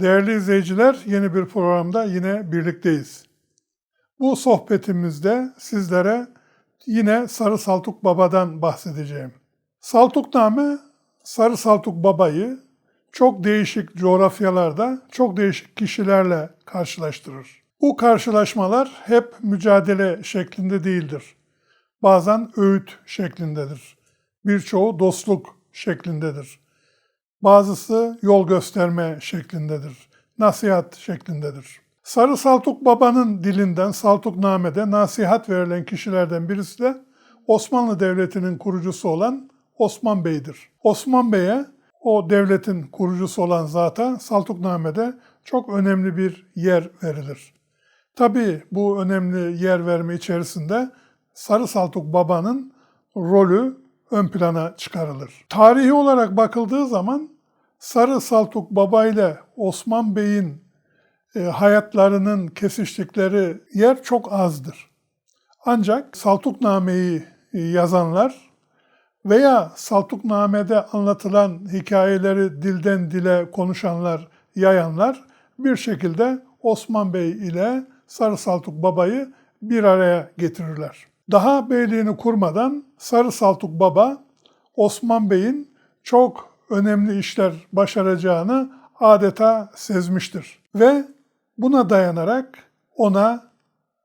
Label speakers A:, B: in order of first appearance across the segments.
A: Değerli izleyiciler, yeni bir programda yine birlikteyiz. Bu sohbetimizde sizlere yine Sarı Saltuk Baba'dan bahsedeceğim. Saltukname, Sarı Saltuk Baba'yı çok değişik coğrafyalarda, çok değişik kişilerle karşılaştırır. Bu karşılaşmalar hep mücadele şeklinde değildir. Bazen öğüt şeklindedir. Birçoğu dostluk şeklindedir. Bazısı yol gösterme şeklindedir. Nasihat şeklindedir. Sarı Saltuk Baba'nın dilinden Saltukname'de nasihat verilen kişilerden birisi de Osmanlı Devleti'nin kurucusu olan Osman Bey'dir. Osman Bey'e o devletin kurucusu olan zata Saltukname'de çok önemli bir yer verilir. Tabii bu önemli yer verme içerisinde Sarı Saltuk Baba'nın rolü ön plana çıkarılır. Tarihi olarak bakıldığı zaman Sarı Saltuk Baba ile Osman Bey'in e, hayatlarının kesiştikleri yer çok azdır. Ancak Saltukname'yi e, yazanlar veya Saltukname'de anlatılan hikayeleri dilden dile konuşanlar, yayanlar bir şekilde Osman Bey ile Sarı Saltuk Baba'yı bir araya getirirler. Daha beyliğini kurmadan Sarı Saltuk Baba Osman Bey'in çok önemli işler başaracağını adeta sezmiştir. Ve buna dayanarak ona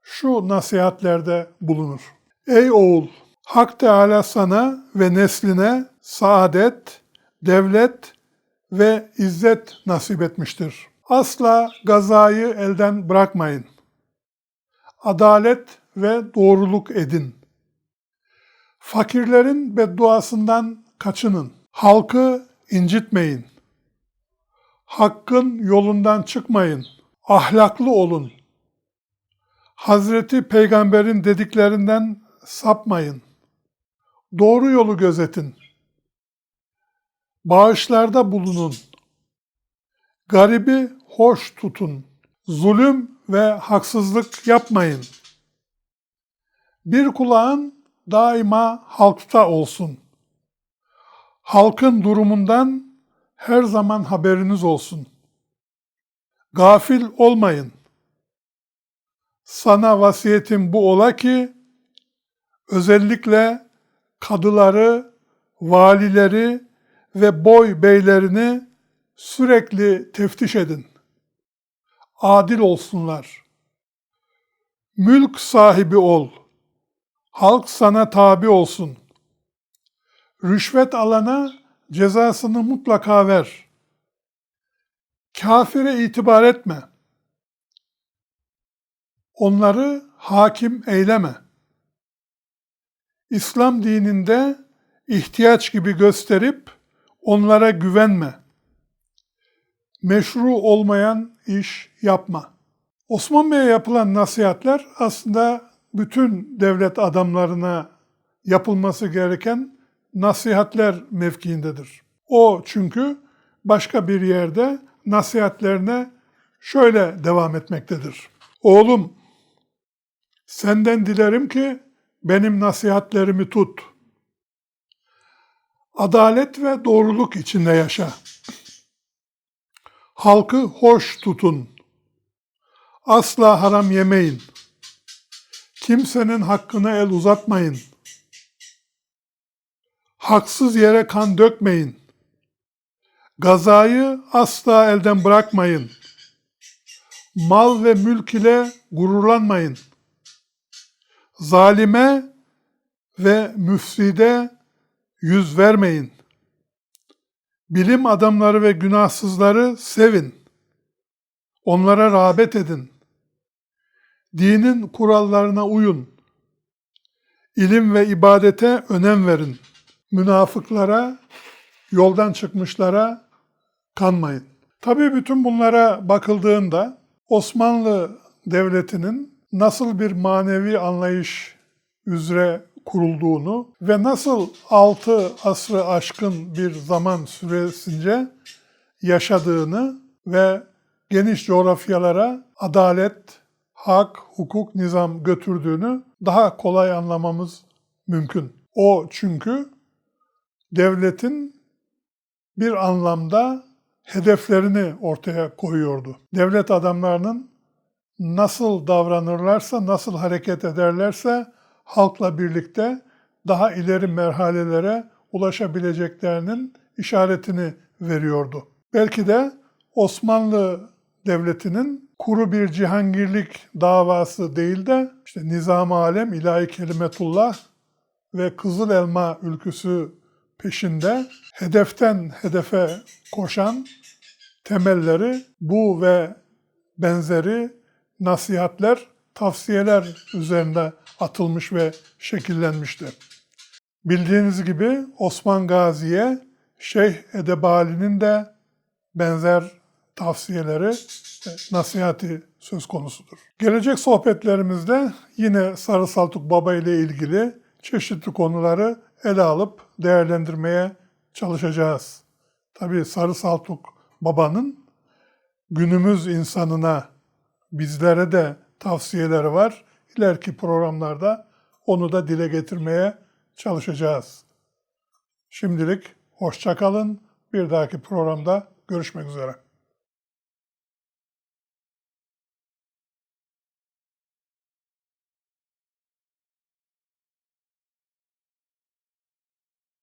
A: şu nasihatlerde bulunur. Ey oğul! Hak Teala sana ve nesline saadet, devlet ve izzet nasip etmiştir. Asla gazayı elden bırakmayın. Adalet ve doğruluk edin. Fakirlerin bedduasından kaçının. Halkı incitmeyin. Hakkın yolundan çıkmayın. Ahlaklı olun. Hazreti Peygamber'in dediklerinden sapmayın. Doğru yolu gözetin. Bağışlarda bulunun. Garibi hoş tutun. Zulüm ve haksızlık yapmayın. Bir kulağın daima halkta olsun. Halkın durumundan her zaman haberiniz olsun. Gafil olmayın. Sana vasiyetim bu ola ki, özellikle kadıları, valileri ve boy beylerini sürekli teftiş edin. Adil olsunlar. Mülk sahibi ol. Halk sana tabi olsun. Rüşvet alana cezasını mutlaka ver. Kafire itibar etme. Onları hakim eyleme. İslam dininde ihtiyaç gibi gösterip onlara güvenme. Meşru olmayan iş yapma. Osman Bey'e yapılan nasihatler aslında bütün devlet adamlarına yapılması gereken nasihatler mevkiindedir. O çünkü başka bir yerde nasihatlerine şöyle devam etmektedir. Oğlum, senden dilerim ki benim nasihatlerimi tut. Adalet ve doğruluk içinde yaşa. Halkı hoş tutun. Asla haram yemeyin. Kimsenin hakkına el uzatmayın. Haksız yere kan dökmeyin. Gazayı asla elden bırakmayın. Mal ve mülk ile gururlanmayın. Zalime ve müfside yüz vermeyin. Bilim adamları ve günahsızları sevin. Onlara rağbet edin. Dinin kurallarına uyun. İlim ve ibadete önem verin. Münafıklara, yoldan çıkmışlara kanmayın. Tabii bütün bunlara bakıldığında Osmanlı Devleti'nin nasıl bir manevi anlayış üzere kurulduğunu ve nasıl altı asrı aşkın bir zaman süresince yaşadığını ve geniş coğrafyalara adalet, hak, hukuk, nizam götürdüğünü daha kolay anlamamız mümkün. O çünkü devletin bir anlamda hedeflerini ortaya koyuyordu. Devlet adamlarının nasıl davranırlarsa, nasıl hareket ederlerse halkla birlikte daha ileri merhalelere ulaşabileceklerinin işaretini veriyordu. Belki de Osmanlı Devleti'nin kuru bir cihangirlik davası değil de işte Nizam-ı Alem, İlahi Kelimetullah ve Kızıl Elma ülküsü peşinde hedeften hedefe koşan temelleri bu ve benzeri nasihatler, tavsiyeler üzerinde atılmış ve şekillenmiştir. Bildiğiniz gibi Osman Gazi'ye Şeyh Edebali'nin de benzer tavsiyeleri, ve nasihati söz konusudur. Gelecek sohbetlerimizde yine Sarı Saltuk Baba ile ilgili çeşitli konuları ele alıp değerlendirmeye çalışacağız. Tabii Sarı Saltuk Baba'nın günümüz insanına, bizlere de tavsiyeleri var. İleriki programlarda onu da dile getirmeye çalışacağız. Şimdilik hoşça kalın. Bir dahaki programda görüşmek üzere.